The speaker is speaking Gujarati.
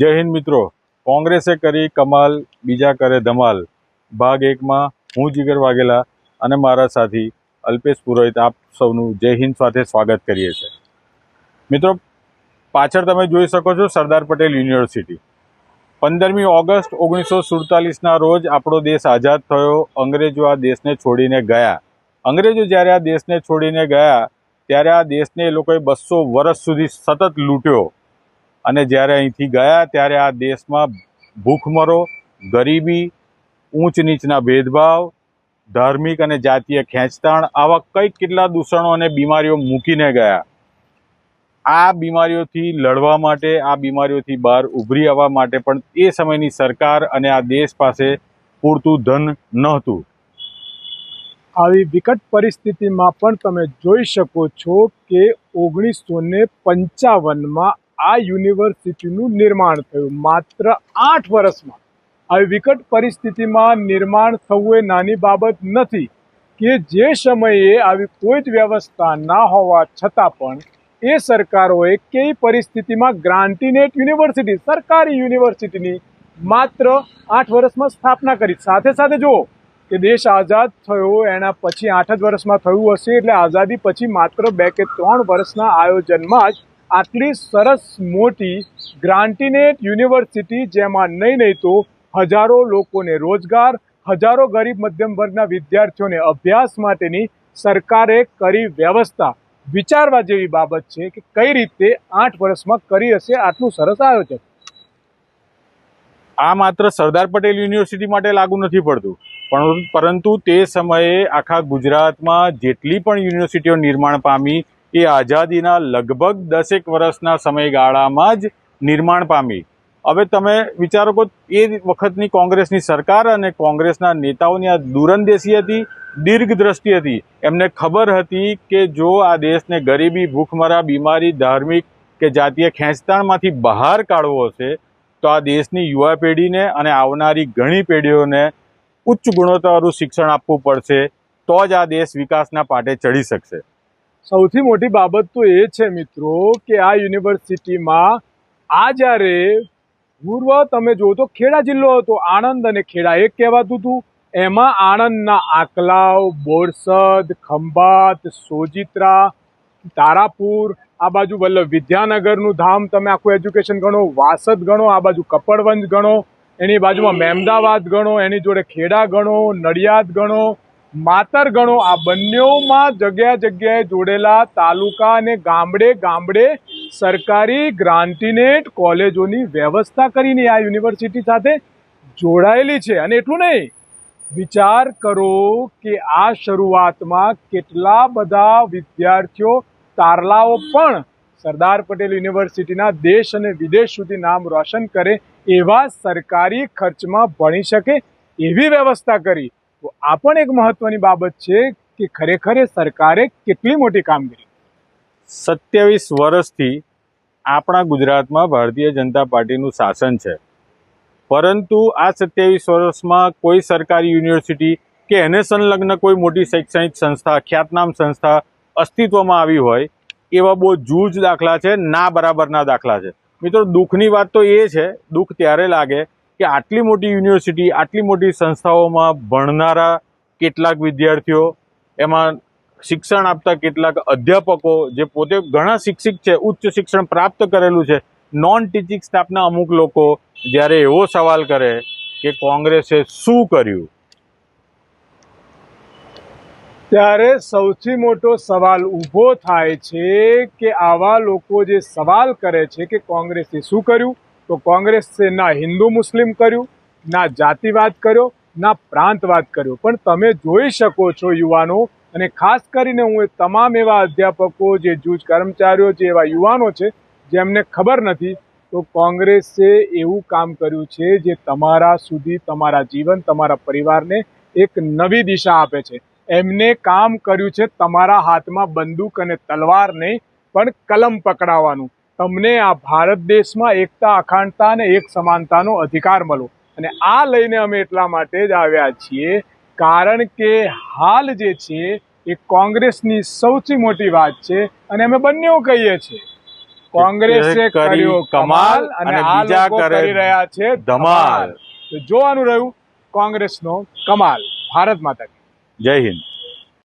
જય હિન્દ મિત્રો. કોંગ્રેસે કરી કમાલ, બીજા કરે ધમાલ. ભાગ એકમાં હું જીગર વાઘેલા અને મારા સાથી અલ્પેશ પુરોહિત આપ સૌનું જય હિન્દ સાથે સ્વાગત કરીએ છીએ. મિત્રો, પાછળ તમે જોઈ શકો છો સરદાર પટેલ યુનિવર્સિટી. પંદરમી ઓગસ્ટ ઓગણીસો સુડતાલીસના રોજ આપણો દેશ આઝાદ થયો. અંગ્રેજો આ દેશને છોડીને ગયા. અંગ્રેજો જ્યારે આ દેશને છોડીને ગયા, ત્યારે આ દેશને એ લોકોએ બસો વર્ષ સુધી સતત લૂંટ્યો. અને જ્યારે અહીંથી ગયા, ત્યારે આ દેશમાં ભૂખમરો, ગરીબી, ઊંચ નીચના ભેદભાવ, ધાર્મિક અને જાતીય ખેંચતાણ આવા કંઈક કેટલા દૂષણો અને બીમારીઓ મૂકીને ગયા. આ બીમારીઓથી લડવા માટે, આ બીમારીઓથી બહાર ઉભરી આવવા માટે પણ એ સમયની સરકાર અને આ દેશ પાસે પૂરતું ધન નહોતું. આવી વિકટ પરિસ્થિતિમાં પણ તમે જોઈ શકો છો કે ઓગણીસો ને પંચાવનમાં આ યુનિવર્સિટીનું નિર્માણ થયું. માત્ર આઠ વર્ષમાં. આવી વિકટ પરિસ્થિતિમાં નિર્માણ થવું એ નાની બાબત નથી કે જે સમયે આવી કોઈ જ વ્યવસ્થા ના હોવા છતાં પણ એ સરકારોએ કઈ પરિસ્થિતિમાં ગ્રાન્ટીનેટ યુનિવર્સિટી, સરકારી યુનિવર્સિટીની માત્ર આઠ વર્ષમાં સ્થાપના કરી. સાથે સાથે જુઓ કે દેશ આઝાદ થયો, એના પછી આઠ જ વર્ષમાં થયું હશે એટલે આઝાદી પછી માત્ર બે કે ત્રણ વર્ષના આયોજનમાં જ આટલી સરસ મોટી ગ્રાન્ટીનેટ યુનિવર્સિટી જેમાં નહીં નહીં તો હજારો લોકોને રોજગાર, હજારો ગરીબ મધ્યમ વર્ગના વિદ્યાર્થીઓને અભ્યાસ માટેની સરકારે કરી વ્યવસ્થા. વિચારવા જેવી બાબત છે કે કઈ રીતે આઠ વર્ષમાં કરી હશે આટલું સરસ આયોજન. આ માત્ર સરદાર પટેલ યુનિવર્સિટી માટે લાગુ નથી પડતું. પણ પરંતુ તે સમયે આખા ગુજરાતમાં જેટલી પણ યુનિવર્સિટીઓ નિર્માણ પામી એ આઝાદીના લગભગ દસેક વર્ષના સમયગાળામાં જ નિર્માણ પામી. હવે તમે વિચારો કે એ વખતની કોંગ્રેસની સરકાર અને કોંગ્રેસના નેતાઓની આ દૂરંદેશી હતી દીર્ઘ દ્રષ્ટિ હતી. એમને ખબર હતી કે જો આ દેશને ગરીબી, ભૂખમરા, બીમારી, ધાર્મિક કે જાતીય ખેંચતાણમાંથી બહાર કાઢવો હશે, તો આ દેશની યુવા પેઢીને અને આવનારી ઘણી પેઢીઓને ઉચ્ચ ગુણવત્તાવાળું શિક્ષણ આપવું પડશે, તો જ આ દેશ વિકાસના પાટે ચડી શકશે. સૌથી મોટી બાબત તો એ છે મિત્રો કે આ યુનિવર્સિટીમાં આ જ્યારે પૂર્વ તમે જુઓ તો ખેડા જિલ્લો હતો, આણંદ અને ખેડા એક કહેવાતું હતું. એમાં આણંદના આકલાવ, બોરસદ, ખંભાત, સોજિત્રા, તારાપુર, આ બાજુ વલ્લભ વિદ્યાનગરનું ધામ તમે આખું એજ્યુકેશન ગણો, વાસદ ગણો, આ બાજુ કપડવંજ ગણો, એની બાજુમાં મહેમદાવાદ ગણો, એની જોડે ખેડા ગણો, નડિયાદ ગણો માતર ગણો. આ બંનેઓમાં જગ્યા જગ્યાએ જોડેલા તાલુકા અને ગામડે ગામડે સરકારી ગ્રાન્ટીનેટ કોલેજોની વ્યવસ્થા કરીને આ યુનિવર્સિટી સાથે જોડાયેલી છે. અને એટલું નહીં, વિચાર કરો કે આ શરૂઆતમાં કેટલા બધા વિદ્યાર્થીઓ તારલાઓ પણ સરદાર પટેલ યુનિવર્સિટીના દેશ અને વિદેશ સુધી નામ રોશન કરે એવા સરકારી ખર્ચમાં ભણી શકે એવી વ્યવસ્થા કરી. તો આ પણ એક મહત્વની બાબત છે કે ખરેખર સરકારે કેટલી મોટી કામગીરી સત્યાવીસ વર્ષથી આપણા ગુજરાતમાં ભારતીય જનતા પાર્ટીનું શાસન છે. પરંતુ આ સત્યાવીસ વર્ષમાં કોઈ સરકારી યુનિવર્સિટી કે એને સંલગ્ન કોઈ મોટી શૈક્ષણિક સંસ્થા, ખ્યાતનામ સંસ્થા અસ્તિત્વમાં આવી હોય, એવા બહુ જૂજ દાખલા છે, ના બરાબરના દાખલા છે. મિત્રો, દુઃખની વાત તો એ છે, દુઃખ ત્યારે લાગે કે આટલી મોટી યુનિવર્સિટી, આટલી મોટી સંસ્થાઓમાં ભણનારા કેટલાક વિદ્યાર્થીઓ, એમાં શિક્ષણ આપતા કેટલાક અધ્યાપકો જે પોતે ઘણા શિક્ષિત છે, ઉચ્ચ શિક્ષણ પ્રાપ્ત કરેલું છે નોન ટીચિંગ સ્ટાફના અમુક લોકો જ્યારે એવો સવાલ કરે કે કોંગ્રેસે શું કર્યું? ત્યારે સૌથી મોટો સવાલ ઊભો થાય છે કે આવા લોકો જે સવાલ કરે છે કે કોંગ્રેસે શું કર્યું? તો કોંગ્રેસે ના હિન્દુ મુસ્લિમ કર્યું, ના જાતિવાદ કર્યો, ના પ્રાંતવાદ કર્યો. પણ તમે જોઈ શકો છો યુવાનો, અને ખાસ કરીને હું એ તમામ એવા અધ્યાપકો, જે જૂજ કર્મચારીઓ, જે એવા યુવાનો છે, જેમને ખબર નથી, તો કોંગ્રેસે એવું કામ કર્યું છે જે તમારા સુધી, તમારા જીવન, તમારા પરિવારને એક નવી દિશા આપે છે. એમને કામ કર્યું છે તમારા હાથમાં બંદૂક અને તલવાર નહીં, પણ કલમ પકડાવવાનું. તમને આ ભારત દેશમાં એકતા અખાંડતા અને એક સમાનતાનો અધિકાર મળો અને આ લઈને અમે એટલા માટે જ આવ્યા છીએ કારણ કે હાલ જે છે એ કોંગ્રેસની સૌથી મોટી વાત છે અને અમે બંનેઓ કહીએ છીએ. કોંગ્રેસે કર્યો કમાલ અને આ લોકો કરી રહ્યા છે ધમાલ. તો જોવાનું રહ્યું કોંગ્રેસનો કમાલ ભારત માતા જય હિન્દ.